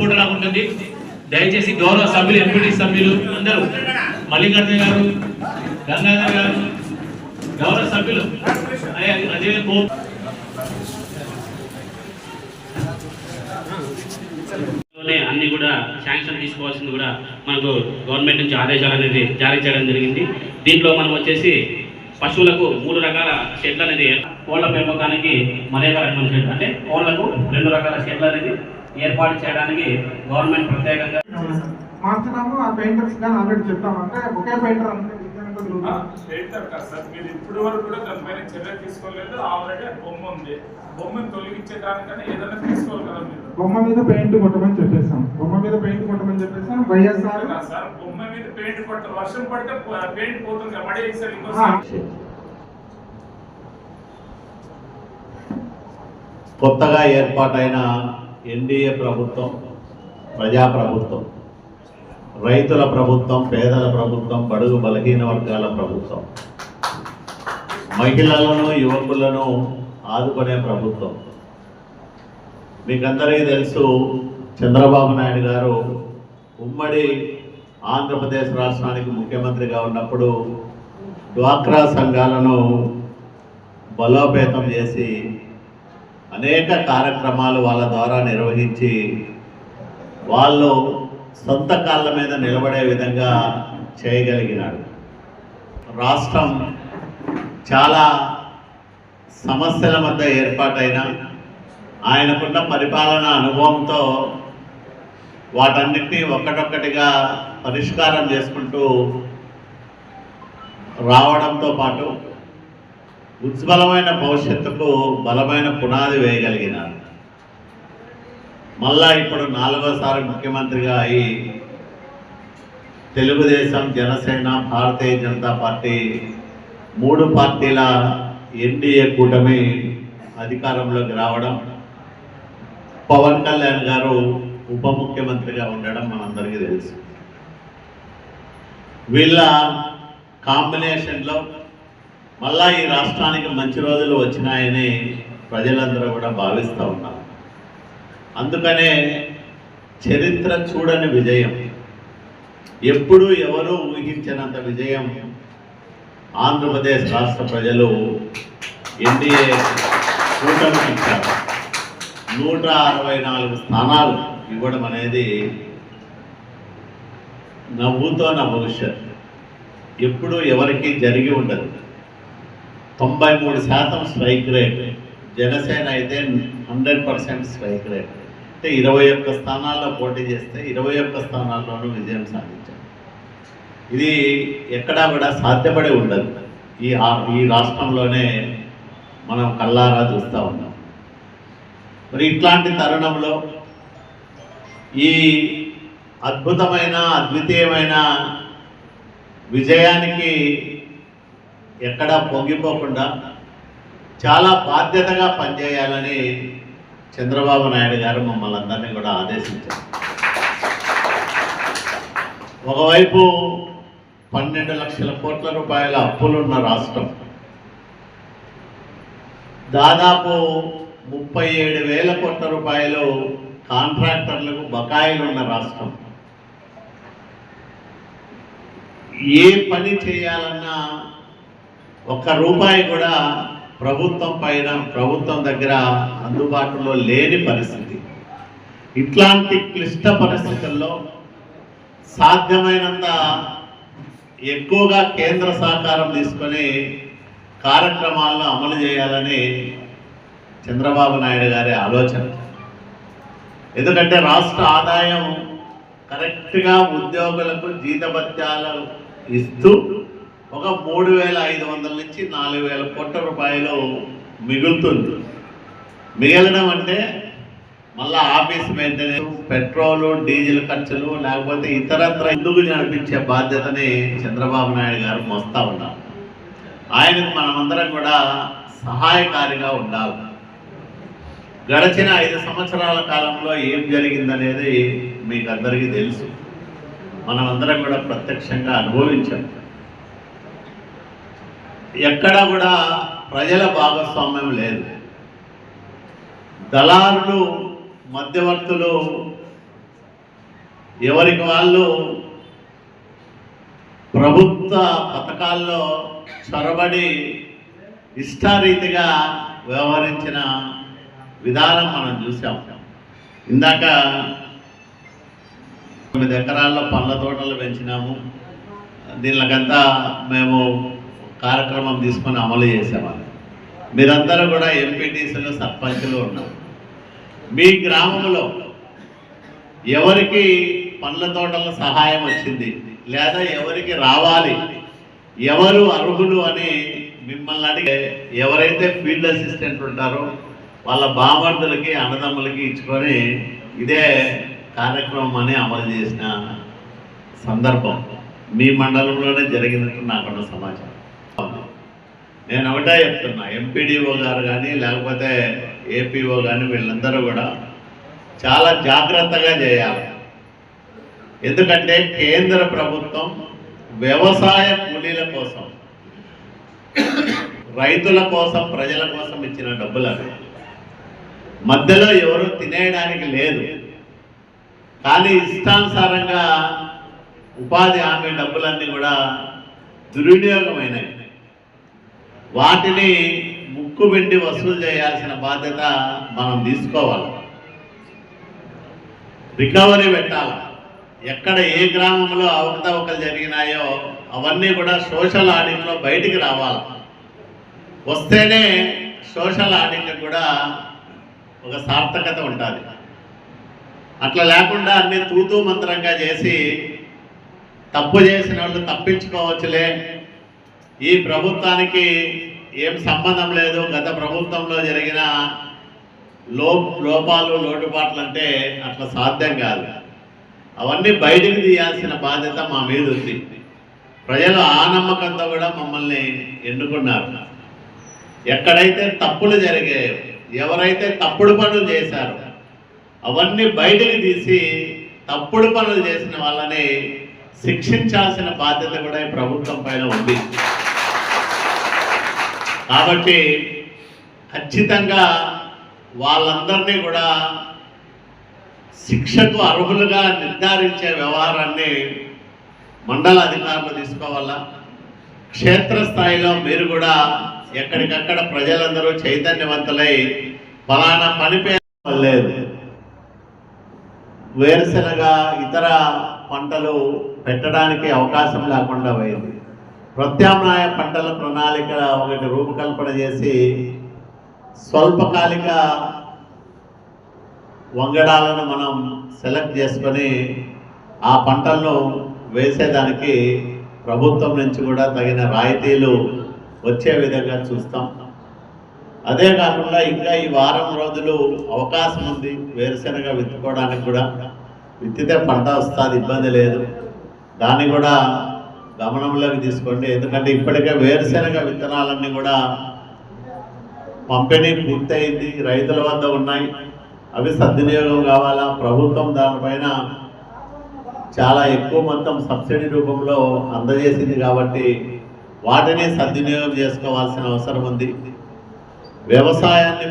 కూడా ఉంటుంది దయచేసి గౌరవ సభ్యులు ఎంపీటీ సభ్యులు అందరూ మల్లికార్జున గారు గంగాధర్ గారు గౌరవ సభ్యులు అదే అన్ని కూడా శాంక్షన్ తీసుకోవాల్సింది కూడా మనకు గవర్నమెంట్ నుంచి ఆదేశాలు అనేది జారీ చేయడం జరిగింది. దీంట్లో మనం వచ్చేసి పశువులకు మూడు రకాల షెడ్లు అనేది కోళ్ళ పెంపకానికి మరేక రకమైన షెడ్ అంటే కోళ్ళకు రెండు రకాల షెడ్లు అనేది ఏర్పాటు చేయడానికి గవర్నమెంట్ ప్రత్యేకంగా మార్చుదాము ఆ పెయింటర్స్ కానీ ఆల్రెడీ చెప్పాము అంటే ఒకే పెయింటర్ అంటే. పెయింటర్ కాదు సార్. మీరు ఇప్పుడు వరకు కూడా దానిపైన చర్య తీసుకోలేదు. ఆల్రెడీ బొమ్మ ఉంది. బొమ్మను తొలగించే దానికన్నా ఏదైనా తీసుకోవాలి కదా మీరు. బొమ్మ మీద పెయింట్ కొట్టమని చెప్పేసాం బొమ్మ మీద పెయింట్ కొట్టమని చెప్పేసాం వైఎస్ఆర్ సార్. బొమ్మ మీద పెయింట్ కొట్ట వర్షం పడితే పెయింట్ పోతుంది మడి సార్. ఇంకోసారి కొత్తగా ఏర్పాటైన ఎన్డీఏ ప్రభుత్వం ప్రజాప్రభుత్వం రైతుల ప్రభుత్వం పేదల ప్రభుత్వం బడుగు బలహీన వర్గాల ప్రభుత్వం మహిళలను యువకులను ఆదుకునే ప్రభుత్వం. మీకందరికీ తెలుసు చంద్రబాబు నాయుడు గారు ఉమ్మడి ఆంధ్రప్రదేశ్ రాష్ట్రానికి ముఖ్యమంత్రిగా ఉన్నప్పుడు డ్వాక్రా సంఘాలను బలోపేతం చేసి అనేక కార్యక్రమాలు వాళ్ళ ద్వారా నిర్వహించి వాళ్ళు సొంత కాళ్ళ మీద నిలబడే విధంగా చేయగలిగినాడు. రాష్ట్రం చాలా సమస్యల మధ్య ఏర్పాటైన ఆయనకున్న పరిపాలన అనుభవంతో వాటన్నిటినీ ఒక్కటొక్కటిగా పరిష్కారం చేసుకుంటూ రావడంతో పాటు ఉజ్వలమైన భవిష్యత్తుకు బలమైన పునాది వేయగలిగినారు. మళ్ళా ఇప్పుడు నాలుగోసారి ముఖ్యమంత్రిగా అయి తెలుగుదేశం జనసేన భారతీయ జనతా పార్టీ మూడు పార్టీల ఎన్డీఏ కూటమి అధికారంలోకి రావడం పవన్ కళ్యాణ్ గారు ఉప ముఖ్యమంత్రిగా ఉండడం మనందరికీ తెలుసు. వీళ్ళ కాంబినేషన్లో మళ్ళా ఈ రాష్ట్రానికి మంచి రోజులు వచ్చినాయని ప్రజలందరూ కూడా భావిస్తూ ఉన్నారు. అందుకనే చరిత్ర చూడని విజయం ఎప్పుడూ ఎవరూ ఊహించినంత విజయం ఆంధ్రప్రదేశ్ రాష్ట్ర ప్రజలు ఎన్డీఏ కూటమికి ఇచ్చారు. నూట అరవై నాలుగు స్థానాలు ఇవ్వడం అనేది నవ్వుతో నా భవిష్యత్ ఎప్పుడు ఎవరికి జరిగి ఉండదు. తొంభై మూడు శాతం స్ట్రైక్ రేట్. జనసేన అయితే హండ్రెడ్ పర్సెంట్ స్ట్రైక్ రేట్. అంటే ఇరవై ఒక్క స్థానాల్లో పోటీ చేస్తే ఇరవై ఒక్క స్థానాల్లోనూ విజయం సాధించారు ఇది ఎక్కడా కూడా సాధ్యపడి ఉండదు. ఈ ఈ రాష్ట్రంలోనే మనం కల్లారా చూస్తూ ఉన్నాం. మరి ఇట్లాంటి తరుణంలో ఈ అద్భుతమైన అద్వితీయమైన విజయానికి ఎక్కడా పొంగిపోకుండా చాలా బాధ్యతగా పనిచేయాలని చంద్రబాబు నాయుడు గారు మమ్మల్ని అందరినీ కూడా ఆదేశించారు. ఒకవైపు పన్నెండు లక్షల కోట్ల రూపాయల అప్పులున్న రాష్ట్రం దాదాపు ముప్పై ఏడు వేల కోట్ల రూపాయలు కాంట్రాక్టర్లకు బకాయిలు ఉన్న రాష్ట్రం. ఏ పని చేయాలన్నా ఒక్క రూపాయి కూడా ప్రభుత్వం పైన ప్రభుత్వం దగ్గర అందుబాటులో లేని పరిస్థితి. ఇట్లాంటి క్లిష్ట పరిస్థితుల్లో సాధ్యమైనంత ఎక్కువగా కేంద్ర సహకారం తీసుకొని కార్యక్రమాలను అమలు చేయాలని చంద్రబాబు నాయుడు గారి ఆలోచన. ఎందుకంటే రాష్ట్ర ఆదాయం కరెక్ట్గా ఉద్యోగులకు జీతభత్యాలు ఇస్తూ ఒక మూడు వేల ఐదు వందల నుంచి నాలుగు వేల కోట్ల రూపాయలు మిగులుతుంది. మిగలడం అంటే మళ్ళా ఆఫీస్ మెయింటెనెన్స్ పెట్రోలు డీజిల్ ఖర్చులు లేకపోతే ఇతరత్ర ఎందుకు నడిపించే బాధ్యతని చంద్రబాబు నాయుడు గారు మోస్తా ఉన్నారు. ఆయనకు మనమందరం కూడా సహాయకారిగా ఉండాలి. గడిచిన ఐదు సంవత్సరాల కాలంలో ఏం జరిగిందనేది మీకు అందరికీ తెలుసు. మనమందరం కూడా ప్రత్యక్షంగా అనుభవించాం. ఎక్కడ కూడా ప్రజల భాగస్వామ్యం లేదు. దళారులు మధ్యవర్తులు ఎవరికి వాళ్ళు ప్రభుత్వ పథకాల్లో చొరబడి ఇష్టారీతిగా వ్యవహరించిన విధానం మనం చూసాం ఇందాక తొమ్మిది ఎకరాల్లో పండ్ల తోటలు పెంచినాము. దీనికంతా మేము కార్యక్రమం తీసుకొని అమలు చేసేవాళ్ళు. మీరందరూ కూడా ఎంపీటీసీలు సర్పంచ్లు ఉన్నారు. మీ గ్రామంలో ఎవరికి పండ్ల తోటల సహాయం వచ్చింది? లేదా ఎవరికి రావాలి? ఎవరు అర్హులు అని మిమ్మల్ని అడిగే ఎవరైతే ఫీల్డ్ అసిస్టెంట్ ఉంటారో వాళ్ళ బామర్దులకి అన్నదమ్ములకి ఇచ్చుకొని ఇదే కార్యక్రమం అని అమలు చేసిన సందర్భం మీ మండలంలోనే జరిగినట్టు నాకున్న సమాచారం. నేను ఒకటే చెప్తున్నా ఎంపీడీఓ గారు కానీ లేకపోతే ఏపీఓ కానీ వీళ్ళందరూ కూడా చాలా జాగ్రత్తగా చేయాలి. ఎందుకంటే కేంద్ర ప్రభుత్వం వ్యవసాయ కూలీల కోసం రైతుల కోసం ప్రజల కోసం ఇచ్చిన డబ్బులు అవి. మధ్యలో ఎవరు తినేయడానికి లేదు. కానీ ఇష్టానుసారంగా ఉపాధి హామీ డబ్బులన్నీ కూడా దుర్వినియోగమైనవి. వాటిని ముక్కు పెట్టి వసూలు చేయాల్సిన బాధ్యత మనం తీసుకోవాలి. రికవరీ పెట్టాలి. ఎక్కడ ఏ గ్రామంలో అవకతవకలు జరిగినాయో అవన్నీ కూడా సోషల్ ఆడిట్లో బయటికి రావాలి. వస్తేనే సోషల్ ఆడిట్ కూడా ఒక సార్థకత ఉంటుంది అట్లా లేకుండా అన్ని తూతూ మంత్రంగా చేసి తప్పు చేసిన వాళ్ళు తప్పించుకోవచ్చులే ఈ ప్రభుత్వానికి ఏం సంబంధం లేదు. గత ప్రభుత్వంలో జరిగిన లో లోపాలు లోటుపాట్లు అంటే అట్లా సాధ్యం కాదు. అవన్నీ బయటికి తీయాల్సిన బాధ్యత మా మీద ఉంది. ప్రజలు ఆ నమ్మకంతో కూడా మమ్మల్ని ఎన్నుకున్నారు. ఎక్కడైతే తప్పులు జరిగాయో ఎవరైతే తప్పుడు పనులు చేశారో అవన్నీ బయటికి తీసి తప్పుడు పనులు చేసిన వాళ్ళని శిక్షించాల్సిన బాధ్యత కూడా ఈ ప్రభుత్వం పైన ఉంది. కాబట్టి ఖచ్చితంగా వాళ్ళందరినీ కూడా శిక్షకు అర్హులుగా నిర్ధారించే వ్యవహారాన్ని మండల అధికారులు తీసుకోవాలా? క్షేత్రస్థాయిలో మీరు కూడా ఎక్కడికక్కడ ప్రజలందరూ చైతన్యవంతులై ఫలానా పని పేరు లేదు. వేరుశనగ ఇతర పంటలు పెట్టడానికి అవకాశం లేకుండా పోయింది. ప్రత్యామ్నాయ పంటల ప్రణాళిక ఒకటి రూపకల్పన చేసి స్వల్పకాలిక వంగడాలను మనం సెలెక్ట్ చేసుకొని ఆ పంటలను వేసేదానికి ప్రభుత్వం నుంచి కూడా తగిన రాయితీలు వచ్చే విధంగా చూస్తాం. అదే కాకుండా ఇంకా ఈ వారం రోజులు అవకాశం ఉంది వేరుశనగ విత్తుకోవడానికి కూడా. విత్తితే పంట వస్తుంది ఇబ్బంది లేదు. దాన్ని కూడా గమనంలోకి తీసుకోండి. ఎందుకంటే ఇప్పటికే వేరుశనగ విత్తనాలన్నీ కూడా పంపిణీ పూర్తయింది. రైతుల వద్ద ఉన్నాయి. అవి సద్వినియోగం కావాలా? ప్రభుత్వం దానిపైన చాలా ఎక్కువ మొత్తం సబ్సిడీ రూపంలో అందజేసింది కాబట్టి వాటిని సద్వినియోగం చేసుకోవాల్సిన అవసరం ఉంది. వ్యవసాయాన్ని